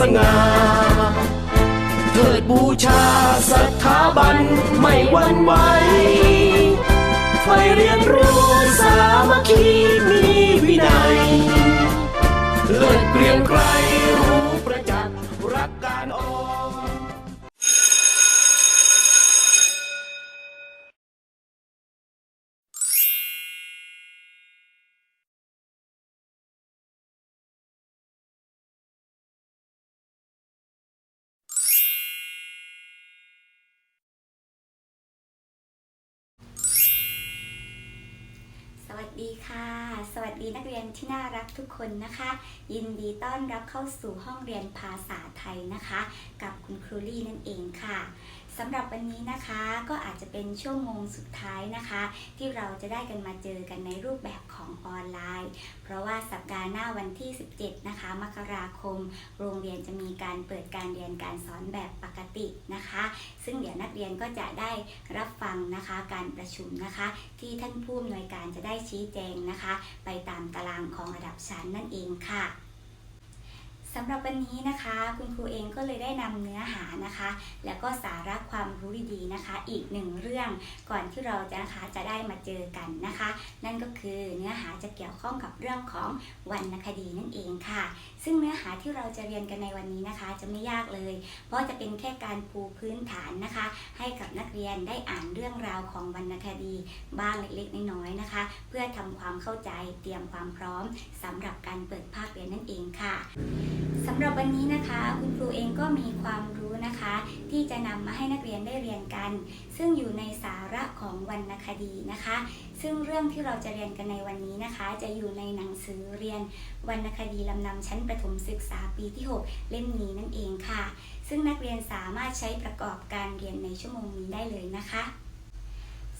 สง่าเทิดบูชาสถาบันไม่หวั่นไหวไฟเรียนรู้สามัคคีมีวินัยเลิศเกรียงไกร ดีค่ะ สวัสดีนักเรียนที่น่ารักทุกคนนะคะ ยินดีต้อนรับเข้าสู่ห้องเรียนภาษาไทยนะคะ กับคุณครูลี่นั่นเองค่ะ สำหรับวันนี้นะคะก็อาจจะเป็นชั่วโมงสุดท้ายนะคะ ที่เราจะได้กันมาเจอกันในรูปแบบของออนไลน์ เพราะว่าสัปดาห์หน้าวันที่ 17 นะคะ มกราคม โรงเรียนจะมีการเปิดการเรียนการสอนแบบปกตินะคะ ซึ่งเดี๋ยวนักเรียนก็จะได้รับฟังนะคะการประชุมนะคะ ที่ท่านผู้อำนวยการจะได้ชี้แจงนะคะ ไปตามตารางของระดับชั้นนั่นเองค่ะ สำหรับวันนี้นะคะ คุณครูเองก็เลยได้นำเนื้อหานะคะ แล้วก็สาระความรู้ดีๆนะคะ อีกหนึ่งเรื่องก่อนที่เราจะนะคะจะได้มาเจอกันนะคะ นั่นก็คือเนื้อหาจะเกี่ยวข้องกับเรื่องของวรรณคดีนั่นเองค่ะ ซึ่งเนื้อหาที่เราจะเรียนกันในวันนี้นะคะ จะไม่ยากเลย เพราะจะเป็นแค่การปูพื้นฐานนะคะ ให้กับนักเรียนได้อ่านเรื่องราวของวรรณคดีบ้างเล็กๆน้อยๆนะคะ เพื่อทำความเข้าใจเตรียมความพร้อมสำหรับการเปิดภาคเรียนนั่นเองค่ะสำหรับวันนี้นะคะคุณครูเองก็มีความรู้นะคะ ที่จะนำมาให้นักเรียนได้เรียนกัน ซึ่งอยู่ในสาระของวรรณคดีนะคะ ซึ่งเรื่องที่เราจะเรียนกันในวันนี้นะคะ จะอยู่ในหนังสือเรียนวรรณคดีลำนำชั้นประถมศึกษาปีที่ 6 เล่มนี้นั่นเองค่ะ ซึ่งนักเรียนสามารถใช้ประกอบการเรียนในชั่วโมงนี้ได้เลยนะคะ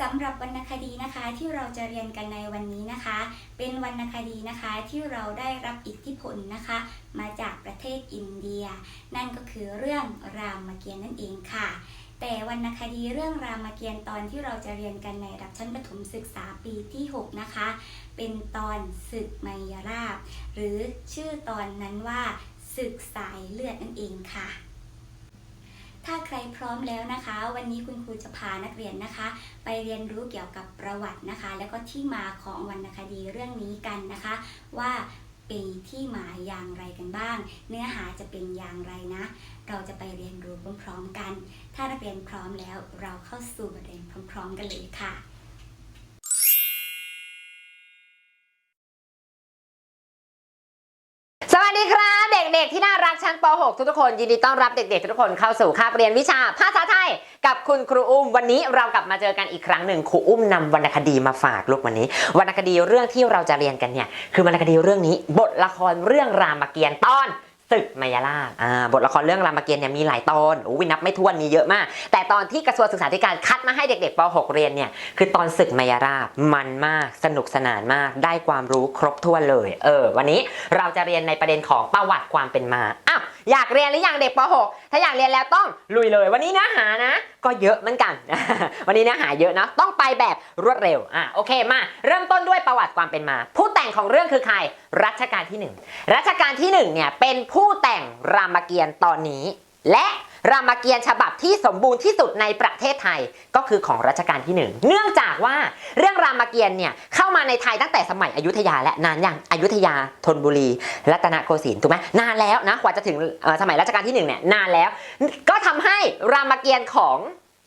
สำหรับวรรณคดีนะคะที่เราจะเรียนกันในวันนี้นะคะ เป็นวรรณคดีนะคะที่เราได้รับอิทธิพลนะคะ มาจากประเทศอินเดีย นั่นก็คือเรื่องรามเกียรติ์นั่นเองค่ะ แต่วรรณคดีเรื่องรามเกียรติ์ตอนที่เราจะเรียนกันในระดับชั้นประถมศึกษาปีที่ 6 นะคะ เป็นตอนศึกไมยราบ หรือชื่อตอนนั้นว่าศึกสายเลือดนั่นเองค่ะ ถ้าใครพร้อมแล้วนะคะ วันนี้คุณครูจะพานักเรียนนะคะ ไปเรียนรู้เกี่ยวกับประวัตินะคะ แล้วก็ที่มาของวรรณคดีเรื่องนี้กันนะคะ ว่าเป็นที่มาอย่างไรกันบ้าง เนื้อหาจะเป็นอย่างไรนะ เราจะไปเรียนรู้พร้อมๆกัน ถ้านักเรียนพร้อมแล้วเราเข้าสู่บทเรียนพร้อม ๆ กันเลยค่ะ ด็กๆที่น่ารักชั้นป .6 ทุกๆคนยินดีต้อนรับเด็กๆทุกคนเข้าสู่คาบเรียนวิชาภาษาไทย กับคุณครูอุ้มวันนี้เรากลับมาเจอกันอีกครั้งหนึ่งครูอุ้มนำวรรณคดีมาฝากลูกวันนี้วรรณคดีเรื่องที่เราจะเรียนกันเนี่ยคือวรรณคดีเรื่องนี้ บทละครเรื่องรามเกียรติ์ตอน ศึกมายาลาชบทละครเรื่องรามเกียรติ์เนี่ยมีหลายตอนโอ้ยนับไม่ถ้วนมีเยอะมาก แต่ตอนที่กระทรวงศึกษาธิการคัดมาให้เด็กๆป .6 เรียนเนี่ยคือตอนศึกมายาลาภมันมากสนุกสนานมากได้ความรู้ครบถ้วนเลย เออ วันนี้เราจะเรียนในประเด็นของประวัติความเป็นมาอ้าว อยากเรียนหรืออยังเด็กป .6 ถ้าอยากเรียนแล้วต้องลุยเลย วันนี้เนื้อหานะ ก็เยอะเหมือนกัน วันนี้เนื้อหาเยอะนะต้องไปแบบรวดเร็วอะโอเคมา เริ่มต้นด้วยประวัติความเป็นมา ผู้แต่งของเรื่องคือใครรัชกาลที่หนึ่งรัชกาลที่หนึ่งเนี่ยเป็นผู้แต่งรามเกียรติ์ตอนนี้ และรามเกียรติ์ฉบับที่สมบูรณ์ที่สุดในประเทศไทยก็คือของรัชกาลที่หนึ่งเนื่องจากว่าเรื่องรามเกียรติ์เนี่ยเข้ามาในไทยตั้งแต่สมัยอยุธยาและนานอย่างอยุธยาธนบุรี รัตนโกสินทร์ถูกไหมนานแล้วนะกว่าจะถึงสมัยรัชกาลที่หนึ่งเนี่ยนานแล้ว ก็ทำให้รามเกียรติ์ของ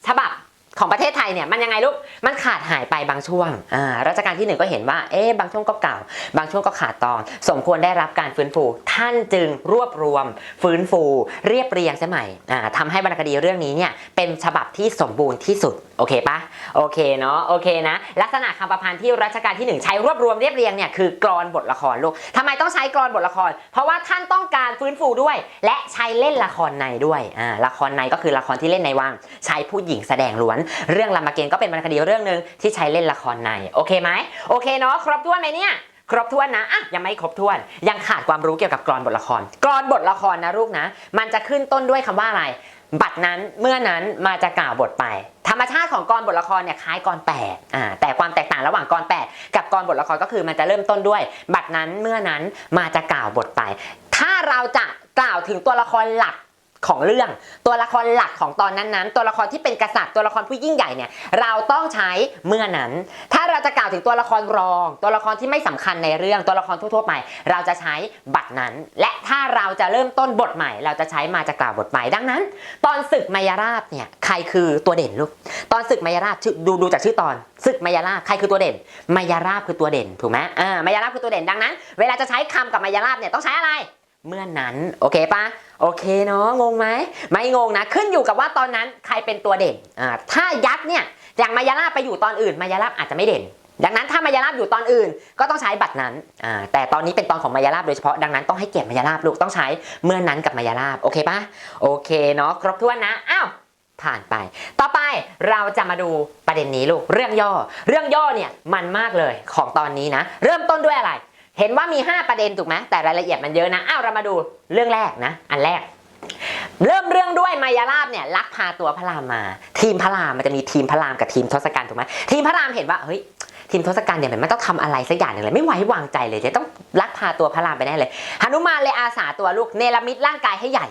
ฉบับ ของประเทศไทยเนี่ยมันยังไงลูก มันขาดหายไปบางช่วง อ่า รัชกาลที่หนึ่งก็เห็นว่า เอ๊ะ บางช่วงก็เก่า บางช่วงก็ขาดตอน สมควรได้รับการฟื้นฟู ท่านจึงรวบรวม ฟื้นฟู เรียบเรียงใช่ไหมอ่าทำให้วรรณคดีเรื่องนี้เนี่ย เป็นฉบับที่สมบูรณ์ที่สุด โอเคปะโอเคเนาะ โอเคนะ ลักษณะคำประพันธ์ที่รัชกาลที่หนึ่งใช้รวบรวมเรียบเรียงเนี่ย คือกรอนบทละครลูกทำไมต้องใช้กรอนบทละคร เพราะว่าท่านต้องการฟื้นฟูด้วย และใช้เล่นละครในด้วย อ่า ละครในก็คือละครที่เล่นในวัง ใช้ผู้หญิงแสดงล้วนเรื่องรามเกียรติ์ก็เป็นวรรณคดีเรื่องหนึ่งที่ใช้เล่นละครใน โอเคไหมโอเคเนาะครบถ้วนไหมเนี่ยครบถ้วนนะอะยังไม่ครบถ้วน ยังขาดความรู้เกี่ยวกับกรอนบทละคร กรอนบทละครนะลูกนะ มันจะขึ้นต้นด้วยคำว่าอะไร บัตรนั้นเมื่อนั้นมาจะกล่าวบทไป ธรรมชาติของกรบทละครเนี่ยคล้ายกรแปดอ่าแต่ความแตกต่างระหว่างกรแปดกับกรบทละครก็คือมันจะเริ่มต้นด้วย บัตรนั้นเมื่อนั้นมาจะกล่าวบทไป ถ้าเราจะกล่าวถึงตัวละครหลัก ของเรื่อง ตัวละครหลักของตอนนั้นๆ ตัวละครที่เป็นกษัตริย์ตัวละครผู้ยิ่งใหญ่เนี่ยเราต้องใช้เมื่อนั้น ถ้าเราจะกล่าวถึงตัวละครรอง ตัวละครที่ไม่สำคัญในเรื่องตัวละครทั่วๆไป เราจะใช้บัตรนั้น และถ้าเราจะเริ่มต้นบทใหม่ เราจะใช้มาจะกล่าวบทใหม่ดังนั้น ตอนศึกมายาราบเนี่ยใครคือตัวเด่นลูกตอนศึกมายาราบดูดูจากชื่อตอนศึกมายาราบใครคือตัวเด่น มายาราบคือตัวเด่นถูกไหมอ่ามายาราบคือตัวเด่นดังนั้น เวลาจะใช้คำกับมายาราบเนี่ยต้องใช้อะไร เมื่อนั้นโอเคปะโอเคเนาะงงไหมไม่งงนะ ขึ้นอยู่กับว่าตอนนั้นใครเป็นตัวเด่นอ่าถ้ายักษ์เนี่ยอย่างมายาลาไปอยู่ตอนอื่นมายาลาอาจจะไม่เด่น ดังนั้นถ้ามายาลาบอยู่ตอนอื่น ก็ต้องใช้บัตรนั้นอ่าแต่ตอนนี้เป็นตอนของมายาลาบโดยเฉพาะดังนั้นต้องให้เกียรติมายาลาบลูกต้องใช้เมื่อนั้นกับมายาลาบโอเคปะโอเคเนาะครบถ้วนนะอ้าวผ่านไป ต่อไปเราจะมาดูประเด็นนี้ลูกเรื่องย่อ เรื่องย่อเนี่ยมันมากเลยของตอนนี้นะ เริ่มต้นด้วยอะไร เห็นว่ามี 5 ประเด็นถูกไหมแต่รายละเอียดมันเยอะนะอ้าวเรามาดูเรื่องแรกนะ อันแรก เริ่มเรื่องด้วยมายาลาบเนี่ยลักพาตัวพระรามมา ทีมพระรามมันจะมีทีมพระรามกับทีมทศกัณฐ์ถูกไหมทีมพระรามเห็นว่าเฮ้ยทีมทศกัณฐ์เนี่ยมันต้องทำอะไรสักอย่างหนึ่งเลยไม่ไว้วางใจเลยจะต้องลักพาตัวพระรามไปแน่เลยหนุมานเลยอาสาตัวลูกเนรมิตร่างกายให้ใหญ่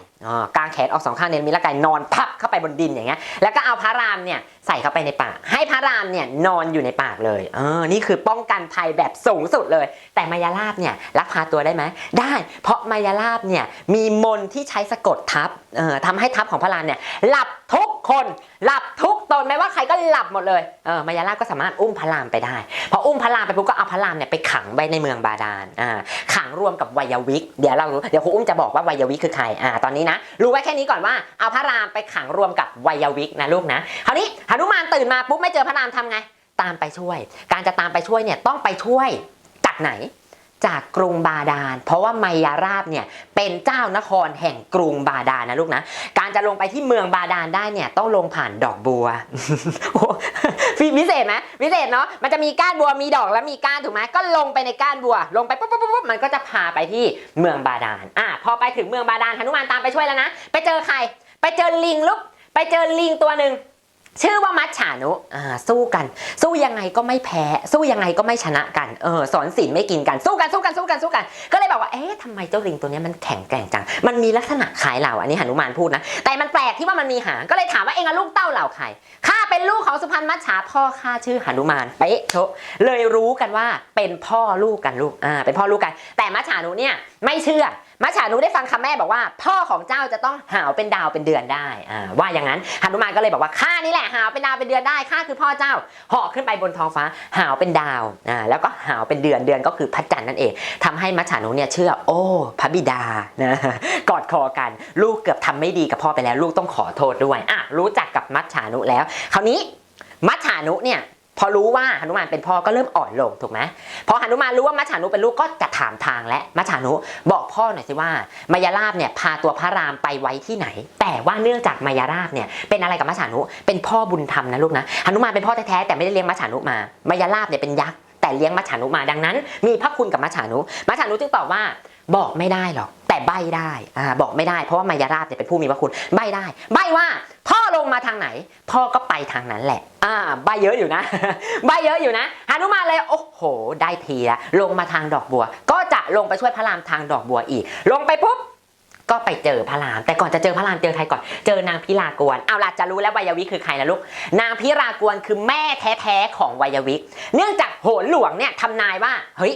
กางแขนออกสองข้างเนรมิตร่างกายนอนพับเข้าไปบนดินอย่างเงี้ยแล้วก็เอาพระรามเนี่ยใส่เข้าไปในปาก ให้พระรามเนี่ยนอนอยู่ในปากเลยเออนี่คือป้องกันภัยแบบสูงสุดเลย แต่มายาลาบเนี่ยลักพาตัวได้ไหมได้ เพราะมายาลาบเนี่ยมีมนที่ใช้สะกดทับเอ่อทำให้ทับของพระรามเนี่ยหลับทุกคนหลับทุกตนไม่ว่าใครก็หลับหมดเลยเออมายาลาบก็สามารถอุ้มพระรามไปได้พออุ้มพระรามไปปุ๊บก็เอาพระรามเนี่ยไปขังไว้ในเมืองบาดาลอ่าขังรวมกับวัยวิกเดี๋ยวเราเดี๋ยวครูอุ้มจะบอกว่าวัยวิกคือใครอ่าตอนนี้นะนะ รู้ไว้แค่นี้ก่อนว่าเอาพระรามไปขังรวมกับวัยวิกนะลูกนะ คราวนี้หนุมานตื่นมาปุ๊บไม่เจอพระรามทำไง ตามไปช่วย การจะตามไปช่วยเนี่ยต้องไปช่วยจากไหน จากกรุงบาดาล เพราะว่ามายาราบเนี่ยเป็นเจ้านครแห่งกรุงบาดาลนะลูกนะ การจะลงไปที่เมืองบาดาลได้เนี่ยต้องลงผ่านดอกบัวฟิพิเศษไหมพิเศษเนาะมันจะมีก้านบัวมีดอกแล้วมีก้านถูกไหมก็ลงไปในก้านบัว ลงไปปุ๊บปุ๊บปุ๊บปุ๊บมันก็จะพาไปที่เมืองบาดาลอะพอไปถึงเมืองบาดาลหนุมานตามไปช่วยแล้วนะไปเจอใคร ไปเจอลิงลูกไปเจอลิงตัวหนึ่ง ชื่อว่ามัจฉานุอ่าสู้กัน สู้ยังไงก็ไม่แพ้ สู้ยังไงก็ไม่ชนะกัน เออ สอนศีลไม่กินกัน สู้กัน สู้กัน สู้กัน สู้กัน ก็เลยบอกว่า เอ๊ะทำไมเจ้าลิงตัวนี้มันแข็งแกร่งจัง มันมีลักษณะคล้ายเรา อันนี้หนุมานพูดนะ แต่มันแปลกที่ว่ามันมีหาง ก็เลยถามว่าเองลูกเต้าเหล่าใคร ข้าเป็นลูกของสุพรรณมัจฉาพ่อข้าชื่อหนุมาน เป๊ะโชะเลยรู้กันว่าเป็นพ่อลูกกันลูก อ่า เป็นพ่อลูกกัน แต่มัจฉานุเนี่ยไม่เชื่อ มัจฉานุได้ฟังคำแม่บอกว่า พ่อของเจ้าจะต้องหาวเป็นดาวเป็นเดือนได้ว่าอย่างนั้นหนุมานก็เลยบอกว่าข้านี่แหละหาวเป็นดาวเป็นเดือนได้ข้าคือพ่อเจ้าเหาะขึ้นไปบนท้องฟ้าหาวเป็นดาวอ่าแล้วก็หาวเป็นเดือนเดือนก็คือพระจันทร์นั่นเองทำให้มัจฉานุเนี่ยเชื่อ โอ้พระบิดานะกอดคอกัน ลูกเกือบทำไม่ดีกับพ่อไปแล้ว ลูกต้องขอโทษด้วยอะรู้จักกับมัจฉานุแล้ว คราวนี้มัจฉานุเนี่ย พอรู้ว่าหนุมานเป็นพ่อก็เริ่มอ่อนลงถูกไหมพอหนุมานรู้ว่ามัจฉานุเป็นลูกก็จะถามทางและมัจฉานุบอกพ่อหน่อยสิว่ามายาลาบเนี่ยพาตัวพระรามไปไว้ที่ไหน แต่ว่าเนื่องจากมายาลาบเนี่ยเป็นอะไรกับมัจฉานุเป็นพ่อบุญธรรมนะลูกนะหนุมานเป็นพ่อแท้ๆแต่ไม่ได้เลี้ยงมัจฉานุมามายาลาบเนี่ยเป็นยักษ์แต่เลี้ยงมัจฉานุมาดังนั้น มีพระคุณกับมัจฉานุมัจฉานุจึงตอบว่า บอกไม่ได้หรอก แต่ใบได้อ่าบอกไม่ได้เพราะว่ามายาลาบเนี่ยเป็นผู้มีพระคุณใบได้ ใบว่าพ่อลงมาทางไหน พ่อก็ไปทางนั้นแหละ อ่า ใบเยอะอยู่นะ ใบเยอะอยู่นะหานุมานเลยโอ้โห ได้ทีละลงมาทางดอกบัว ก็จะลงไปช่วยพระรามทางดอกบัวอีก ลงไปปุ๊บก็ไปเจอพระราม แต่ก่อนจะเจอพระรามเจอใครก่อน เจอนางพิลากวนเอาล่ะจะรู้แล้ววัยวิคือใครนะลูก นางพิรากวนคือแม่แท้ๆของวัยวิเนื่องจากโหนหลวงเนี่ยทำนายว่า เฮ้ย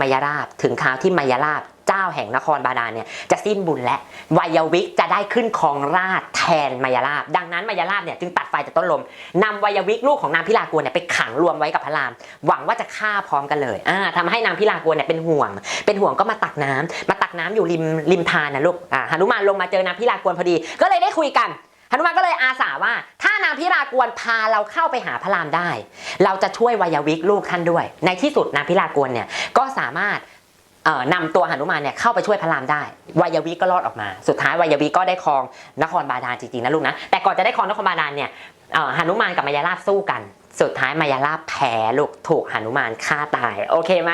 มายาราบถึงคราวที่มายาราบ เจ้าแห่งนครบาดาลเนี่ยจะสิ้นบุญและวัยวิกจะได้ขึ้นครองราชแทนมายาลาบดังนั้นมายาลาบเนี่ยจึงตัดไฟจากต้นลมนำวัยวิกลูกของนางพิลากวนเนี่ยไปขังรวมไว้กับพระราม หวังว่าจะฆ่าพร้อมกันเลยอ่าทำให้นางพิลากวนเนี่ยเป็นห่วง เป็นห่วงก็มาตักน้ำมาตักน้ำอยู่ริมริมทานนะลูกอ่าหนุมานลงมาเจอนางพิลากวนพอดี ก็เลยได้คุยกันหนุมานก็เลยอาสาว่า ถ้านางพิรากวนพาเราเข้าไปหาพระรามได้ เราจะช่วยวัยวิกลูกท่านด้วย ในที่สุดนางพิรากวนเนี่ยก็สามารถ นำตัวหนุมานเนี่ยเข้าไปช่วยพระรามได้วายวิก็รอดออกมา สุดท้ายวายวิก็ได้ครองนครบาดาลจริงๆนะลูกนะแต่ก่อนจะได้ครองนครบาดาลเนี่ยหนุมานกับมายาลาบสู้กัน สุดท้ายมายาลาแพ้ลูกถูกหนุมานฆ่าตาย โอเคไหม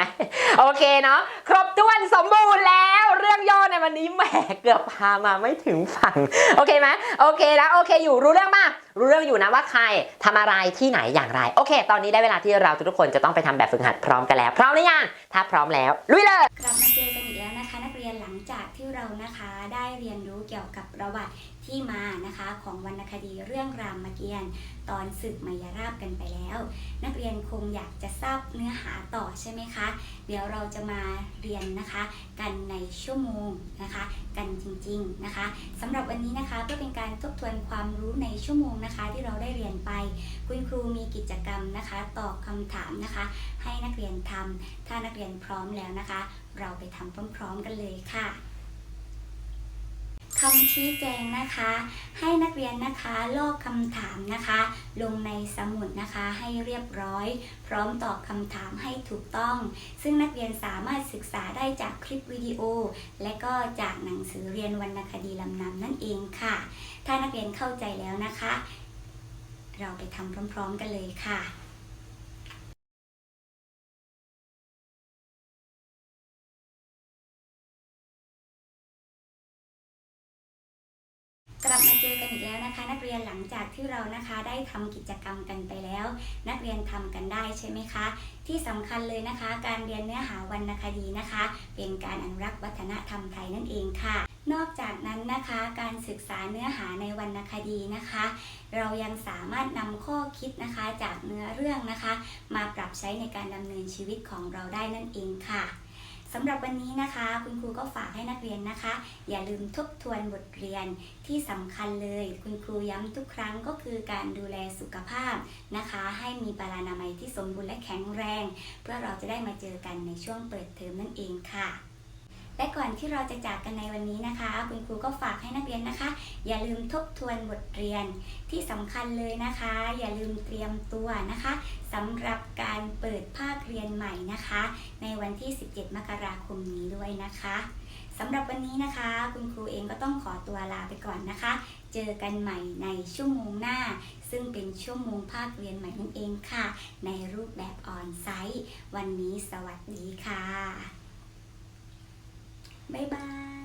โอเคเนาะครบถ้วนสมบูรณ์แล้วเรื่องย่อในวันนี้แหมเกือบพามาไม่ถึงฝั่งโอเคไหมโอเคแล้วโอเคอยู่รู้เรื่องมากรู้เรื่องอยู่นะว่าใครทำอะไรที่ไหนอย่างไร โอเค ตอนนี้ได้เวลาที่เราทุกคนจะต้องไปทำแบบฝึกหัดพร้อมกันแล้ว พร้อมหรือยังถ้าพร้อมแล้วลุยเลยกลับมาเจอกันอีกแล้วนะ คะนักเรียนหลังจากที่เรานะคะได้เรียนรู้เกี่ยวกับประวัติที่มานะคะของวรรณคดีเรื่องรามเกียรติ์ตอนศึกมายราบกันไปแล้ว นักเรียนคงอยากจะทราบเนื้อหาต่อใช่ไหมคะ เดี๋ยวเราจะมาเรียนนะคะ กันในชั่วโมงนะคะ จริงๆนะคะสำหรับวันนี้นะคะเพื่อเป็นการทบทวนความรู้ในชั่วโมงนะคะ ที่เราได้เรียนไป คุณครูมีกิจกรรมนะคะตอบคำถามนะคะ ให้นักเรียนทำถ้านักเรียนพร้อมแล้วนะคะ เราไปทำพร้อมๆกันเลยค่ะ คำชี้แจงนะคะ ให้นักเรียนนะคะลอกคำถามนะคะ ลงในสมุดนะคะให้เรียบร้อย พร้อมตอบคำถามให้ถูกต้อง ซึ่งนักเรียนสามารถศึกษาได้จากคลิปวิดีโอ และก็จากหนังสือเรียนวรรณคดีลำนำนั่นเองค่ะ ถ้านักเรียนเข้าใจแล้วนะคะ เราไปทำพร้อม ๆ กันเลยค่ะ นะคะ นักเรียนหลังจากที่เรานะคะได้ทำกิจกรรมกันไปแล้ว นักเรียนทำกันได้ใช่ไหมคะ ที่สำคัญเลยนะคะ การเรียนเนื้อหาวรรณคดีนะคะ เป็นการอนุรักษ์วัฒนธรรมไทยนั่นเองค่ะ นอกจากนั้นนะคะการศึกษาเนื้อหาในวรรณคดีนะคะ เรายังสามารถนำข้อคิดนะคะจากเนื้อเรื่องนะคะ มาปรับใช้ในการดำเนินชีวิตของเราได้นั่นเองค่ะ สำหรับวันนี้นะคะ คุณครูก็ฝากให้นักเรียนนะคะ อย่าลืมทบทวนบทเรียนที่สำคัญเลย คุณครูย้ำทุกครั้งก็คือการดูแลสุขภาพนะคะ ให้มีปรานามัยที่สมบูรณ์และแข็งแรง เพื่อเราจะได้มาเจอกันในช่วงเปิดเทอมนั่นเองค่ะ และก่อนที่เราจะจากกันในวันนี้นะคะ คุณครูก็ฝากให้นักเรียนนะคะ อย่าลืมทบทวนบทเรียนที่สำคัญเลยนะคะ อย่าลืมเตรียมตัวนะคะสำหรับการเปิดภาคเรียนใหม่นะคะ ในวันที่ 17 มกราคมนี้ด้วยนะคะสำหรับวันนี้นะคะ คุณครูเองก็ต้องขอตัวลาไปก่อนนะคะ เจอกันใหม่ในชั่วโมงหน้า ซึ่งเป็นชั่วโมงภาคเรียนใหม่นั่นเองค่ะ ในรูปแบบออนไซต์ วันนี้สวัสดีค่ะ 拜拜。